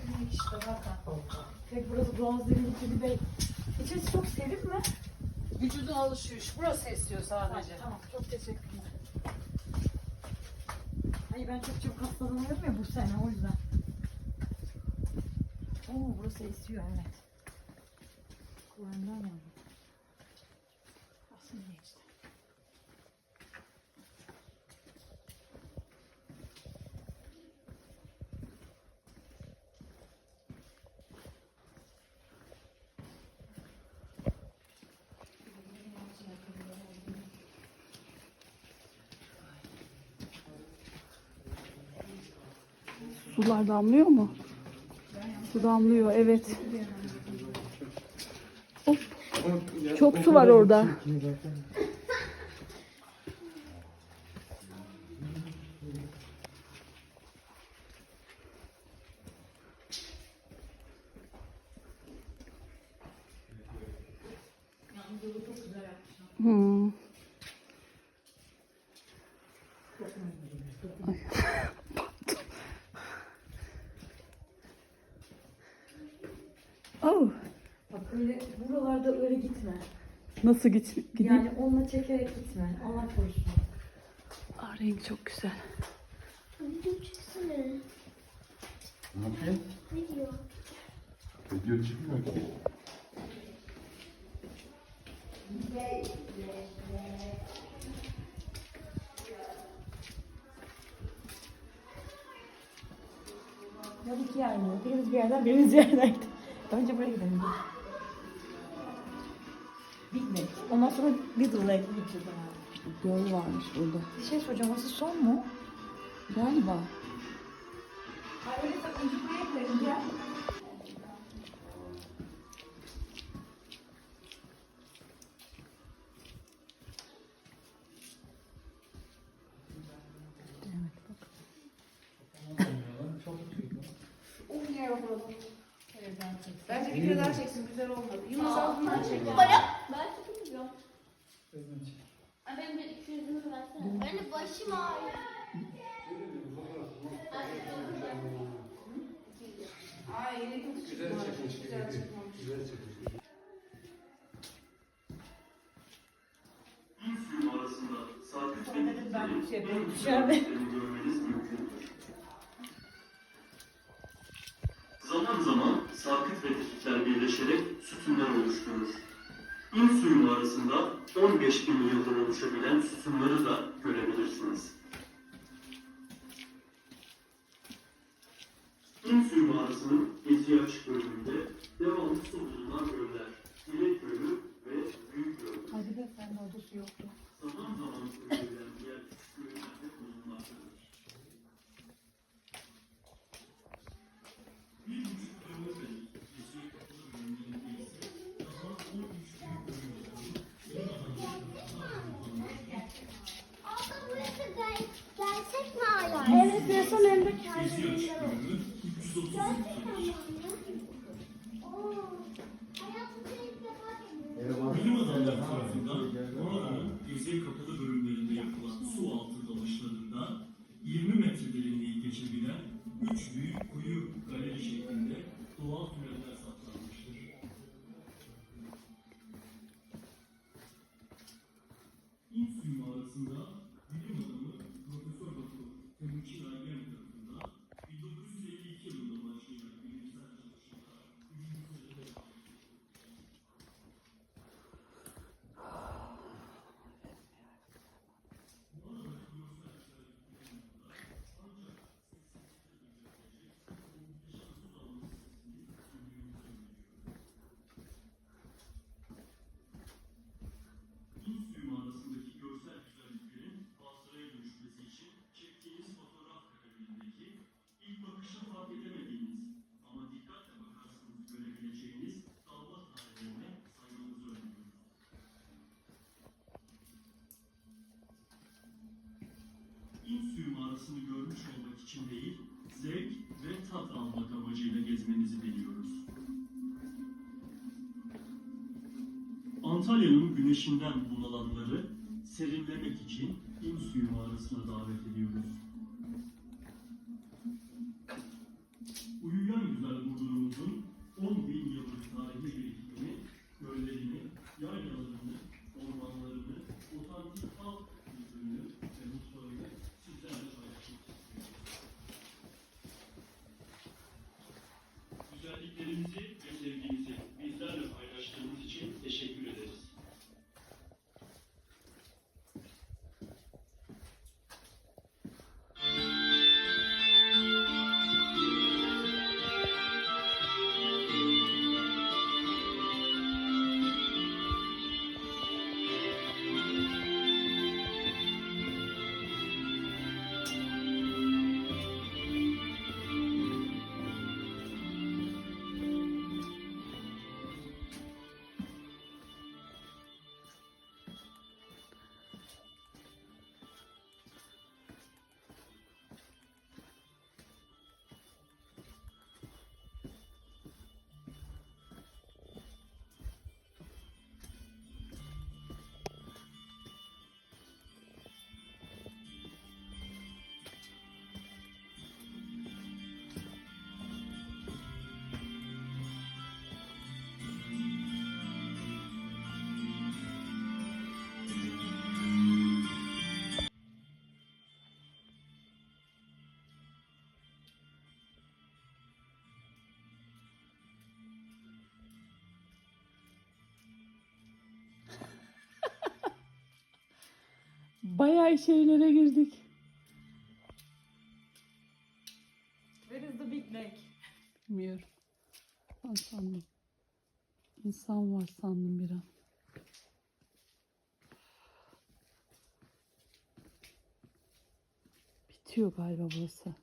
serinlik işte zaten. Tek burası doğal derinlik gibi değil. İçerisi çok serin mi? Vücudun alışıyor. Burası esiyor sadece. Tamam, çok teşekkürler. Hayır ben çok çok hastalanıyorum ya bu sene o yüzden. Oo burası esiyor evet. Kulağımdan. Sular damlıyor mu? Su damlıyor evet. Hop. Çok su var orada. Hmm. Oh, Bak öyle buralarda öyle gitme. nasıl git gideyim? Yani onunla çekerek gitme. Allah korusun. Aa, renk çok güzel. Video çeksene. Ne yapayım? Video. Video çıkmıyor ki. Ya iki yer mi? Birimiz bir yerden, birimiz bir yerden gidelim. Önce buraya gidelim. Big Mac. Ondan sonra Lake gideceğiz. Göl varmış burada. Bir şey soracağım. Orası son mu? Galiba. Ay öyle sakıncı buraya gidelim. Gel. Bence bir daha çeksin. Güzel olmadı. Yunus al bundan çek. Ben tutmuyorum. Ay benim de iki yüzümü versene. Ben de başım ağrıyor. Ay yine kötü çıkmamış. Güzel çıkmamış. suyun arasında sabit ve Ben bir şey yapayım. Dışarıda. Sarkıt ve dikikler birleşerek sütunlar oluşturur. İn suyun arasında 15 bin yıldır oluşabilen sütunları da görebilirsiniz. İn suyu mağarasının gezi açık bölümünde devamlı su bulunan göller, İlek Gölü ve Büyük Göl. Ay bir de sen de orada su yoktu. Bilim adamları tarafından mağaranın geziye kapalı bölümlerinde yapılan su altı dalışlarında 20 metre derinliği geçebilen 3 büyük kuyu galeri şeklinde doğal tüneller suyu mağarasını görmüş olmak için değil, zevk ve tat almak amacıyla gezmenizi diliyoruz. Antalya'nın güneşinden bunalanları serinlemek için İn suyu mağarasına davet ediyoruz. Güveninizi ve Bayağı şeylere girdik. Where is the Big Mac? Bilmiyorum. Ben sandım. İnsan var sandım bir an. Bitiyor galiba burası.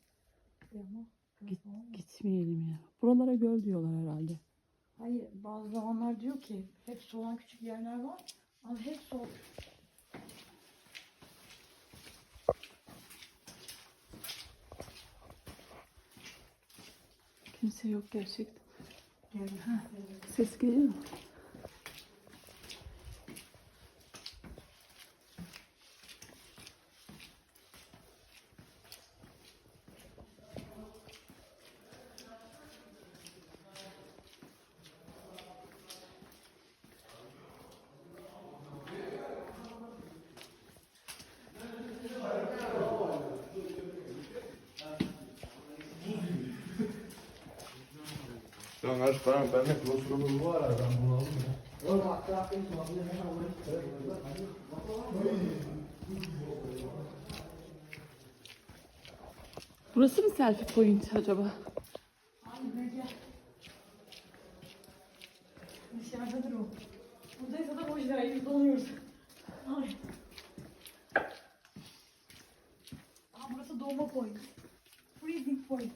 Git, gitmeyelim ya. Buralara göl diyorlar herhalde. Hayır bazı zamanlar diyor ki hepsi olan küçük yerler var ama hepsi o. Kimse yok gerçekten. Yani, Ses geliyor mu? Sen kaç param bende klostrobul var ya ben bunu aldım ya. Burası mı selfie point acaba? Dışarıdadır o. Buradaysa da boş ver biz donuyoruz. Ay. Aa, burası doğma point. Freezing point.